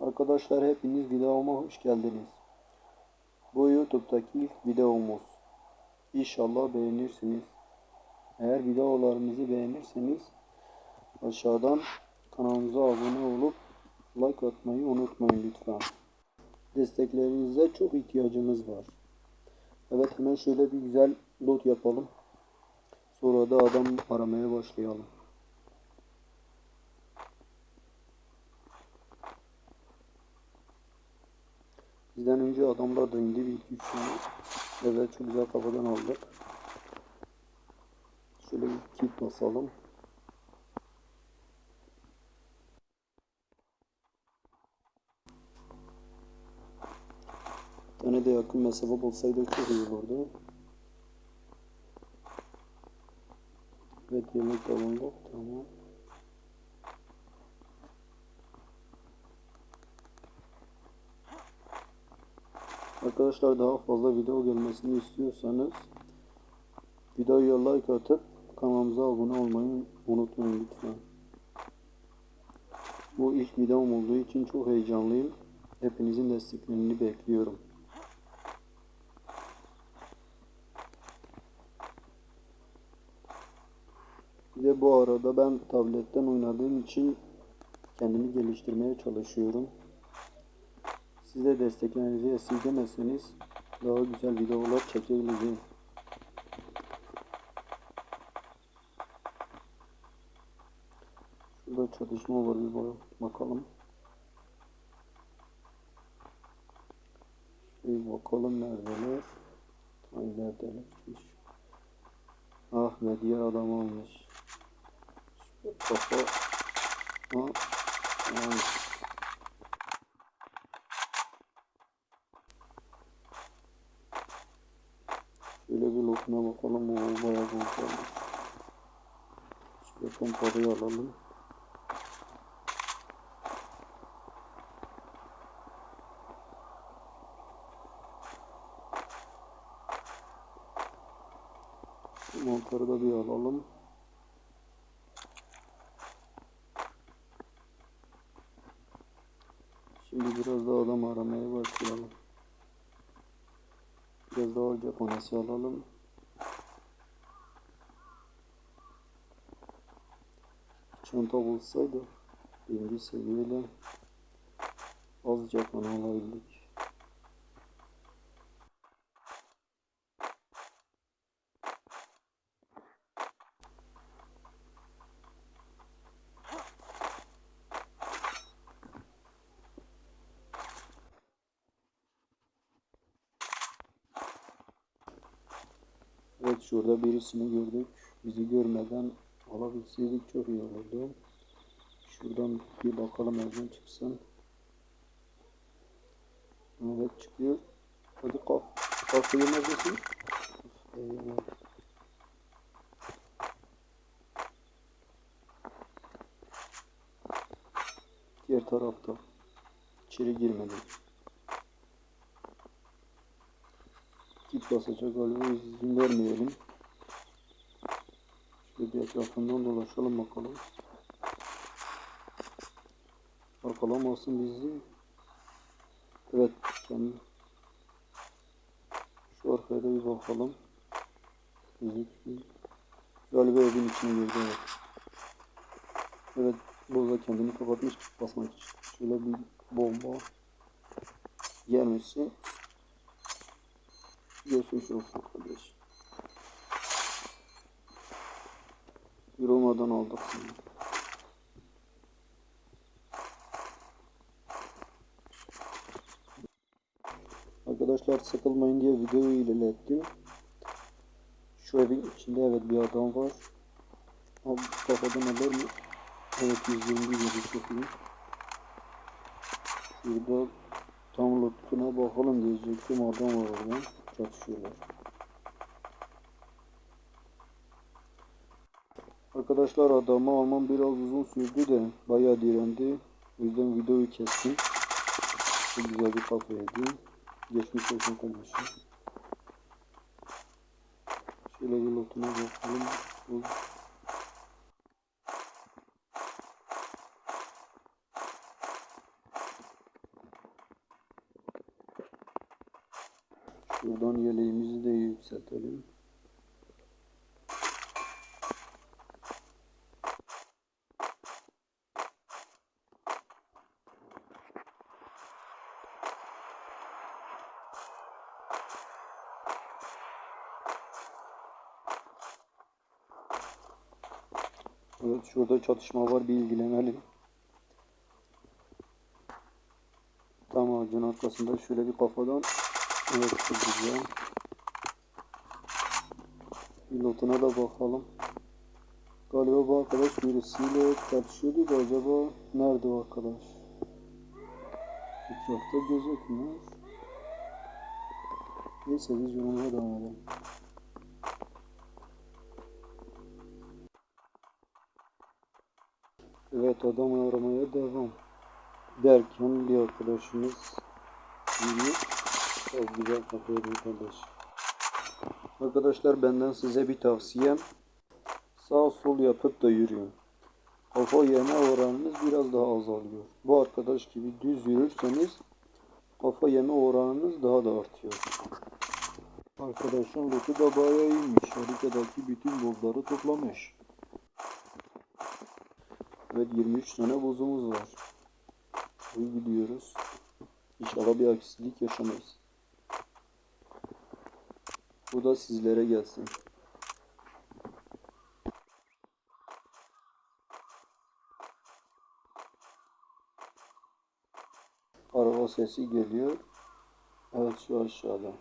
Arkadaşlar hepiniz videoma hoş geldiniz. Bu YouTube'daki ilk videomuz. İnşallah beğenirsiniz. Eğer videolarımızı beğenirseniz aşağıdan kanalımıza abone olup like atmayı unutmayın lütfen. Desteklerinize çok ihtiyacımız var. Evet hemen şöyle bir güzel loot yapalım. Sonra da adam aramaya başlayalım. Bizden önce adamlar da indi bir iki üç tane. Evet çok güzel kafadan aldık. Şöyle bir kit basalım. Tane de yakın mesafe bulsaydı çok iyi olurdu. Evet yemek de bulduk. Tamam. Arkadaşlar daha fazla video gelmesini istiyorsanız videoya like atıp kanalımıza abone olmayı unutmayın lütfen. Bu ilk videom olduğu için çok heyecanlıyım. Hepinizin desteklerini bekliyorum. De bu arada ben tabletten oynadığım için kendimi geliştirmeye çalışıyorum. Siz de desteklerinizi esirgemezseniz daha güzel videolar çekebileceğim. Şurada çalışma var bir bakalım. Bir bakalım neredeler. Ay neredelermiş. Ah diğer adam olmuş. Kafa. Ha. Ay. Lootuna bakalım. O bayağı güzelmiş. Şöyle pompalıyı alalım. Mantarı da bir alalım. Şimdi biraz daha adam aramaya başlayalım. Biraz daha Japonesi alalım. Çanta bulsaydı birinci seviyeyle az Japon alabildik. Evet şurada birisini gördük. Bizi görmeden alabilseydik çok iyi olurdu. Şuradan bir bakalım nereden çıksın. Evet çıkıyor. Hadi kaf. Kafayı neredesin? Eyvah. Diğer tarafta. İçeri girmedi. Git basacak galiba izin vermeyelim. Şöyle bir etrafından dolaşalım bakalım. Arkalamasın bizi. Evet kendi. Şu arkaya da bir bakalım. Galiba evin içine girdi evet. Evet burada kendini kapatmış basmak için. Şöyle bir bomba gelmesi Geçmiş olsun kardeş. Yorulmadan seni. Arkadaşlar sıkılmayın diye videoyu ilerlettim. Şu evin içinde evet bir adam var. Abi kafadan alır mı? Evet 121 yedi çok iyi. Şurada tam lootuna bakalım diyecektim adam var orada çatışıyorlar. Arkadaşlar adamı almam biraz uzun sürdü de bayağı direndi. O yüzden videoyu kestim. Çok güzel bir kafa yedi. Geçmiş olsun komşu. Şöyle yılotuna bakalım. Bu Şuradan yeleğimizi de yükseltelim. Evet şurada çatışma var bir ilgilenelim. Tam ağacın arkasında şöyle bir kafadan evet güzel. Pilotuna da bakalım. Galiba bu arkadaş birisiyle çatışıyordu da acaba nerede o arkadaş? Etrafta gözükmüyor. Neyse biz yoluna devam edelim. Evet adam aramaya devam. Derken bir arkadaşımız yürüyor. Çok güzel kafayı kardeş. Arkadaşlar benden size bir tavsiyem. Sağ sol yapıp da yürüyün. Kafa yeme oranınız biraz daha azalıyor. Bu arkadaş gibi düz yürürseniz kafa yeme oranınız daha da artıyor. Arkadaşın lootu da bayağı iyiymiş. Haritadaki bütün bozları toplamış. Evet 23 tane bozumuz var. İyi gidiyoruz. İnşallah bir aksilik yaşamayız. Bu da sizlere gelsin. Araba sesi geliyor. Evet şu aşağıda.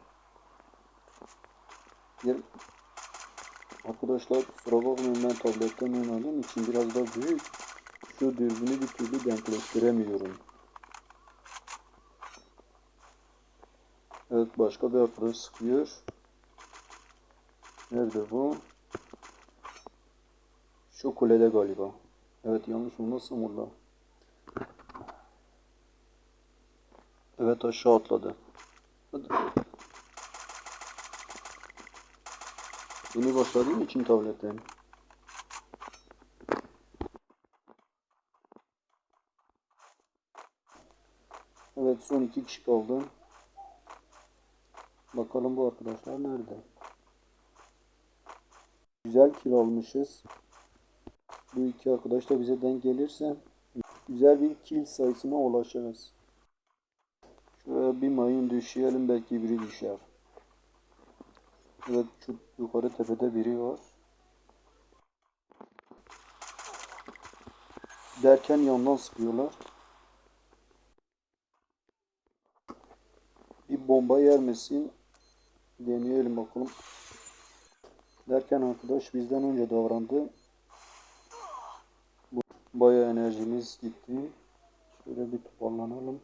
Yer... Arkadaşlar kusura bakmayın ben tabletten oynadığım için biraz da büyük. Şu dürbünü bir türlü denkleştiremiyorum. Evet başka bir arkadaş sıkıyor. Nerede bu? Şu kulede galiba. Evet yanlış olmasın burada. Evet aşağı atladı. Hadi. Yeni başladığım için tabletten. Evet son iki kişi kaldı. Bakalım bu arkadaşlar nerede? Güzel kill almışız. Bu iki arkadaş da bize denk gelirse güzel bir kill sayısına ulaşırız. Şuraya bir mayın düşürelim belki biri düşer. Evet şu yukarı tepede biri var. Derken yandan sıkıyorlar. Bir bomba yer misin? Deneyelim bakalım. Derken arkadaş bizden önce davrandı. Bayağı enerjimiz gitti. Şöyle bir toparlanalım.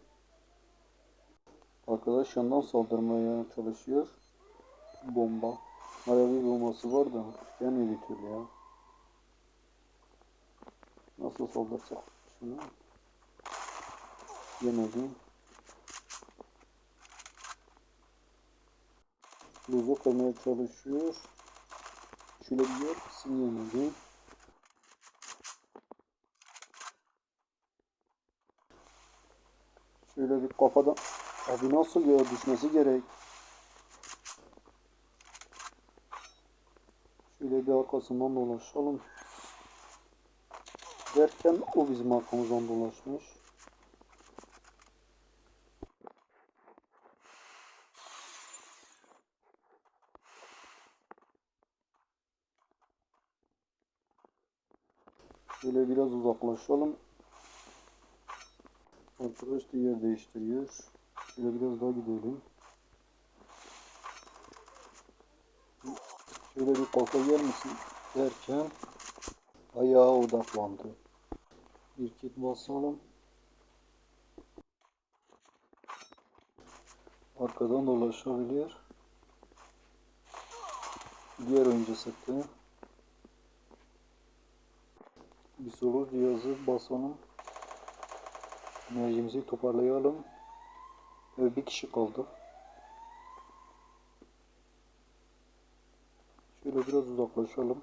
Arkadaş yandan saldırmaya çalışıyor. Bomba. Bayağı bir bombası var da gelmedi bir türlü ya. Nasıl saldırsak şunu? Yemedi. Buzu kırmaya çalışıyor. Şöyle bir yer yemedi. Şöyle bir kafadan Abi nasıl ya düşmesi gerek. Şöyle bir arkasından dolaşalım. Derken o bizim arkamızdan dolaşmış. Şöyle biraz uzaklaşalım. Arkadaş da yer değiştiriyor. Şöyle biraz daha gidelim. Şöyle bir kafa yer misin derken ayağa odaklandı. Bir kit basalım. Arkadan dolaşabilir. Diğer oyuncu sıktı. Solo cihazı basalım. Enerjimizi toparlayalım. Ve bir kişi kaldı. Şöyle biraz uzaklaşalım.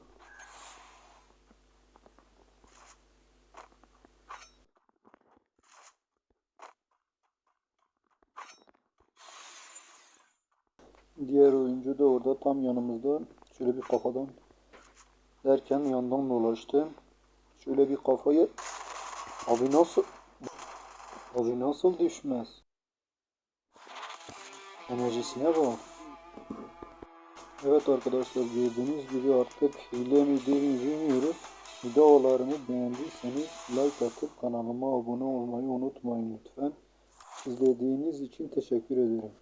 Diğer oyuncu da orada tam yanımızda. Şöyle bir kafadan derken yandan dolaştı. Şöyle bir kafayı Abi nasıl Abi nasıl düşmez? Enerjisine bak. Evet arkadaşlar gördüğünüz gibi artık hile midir bilmiyoruz. Videolarımı beğendiyseniz like atıp kanalıma abone olmayı unutmayın lütfen. İzlediğiniz için teşekkür ederim.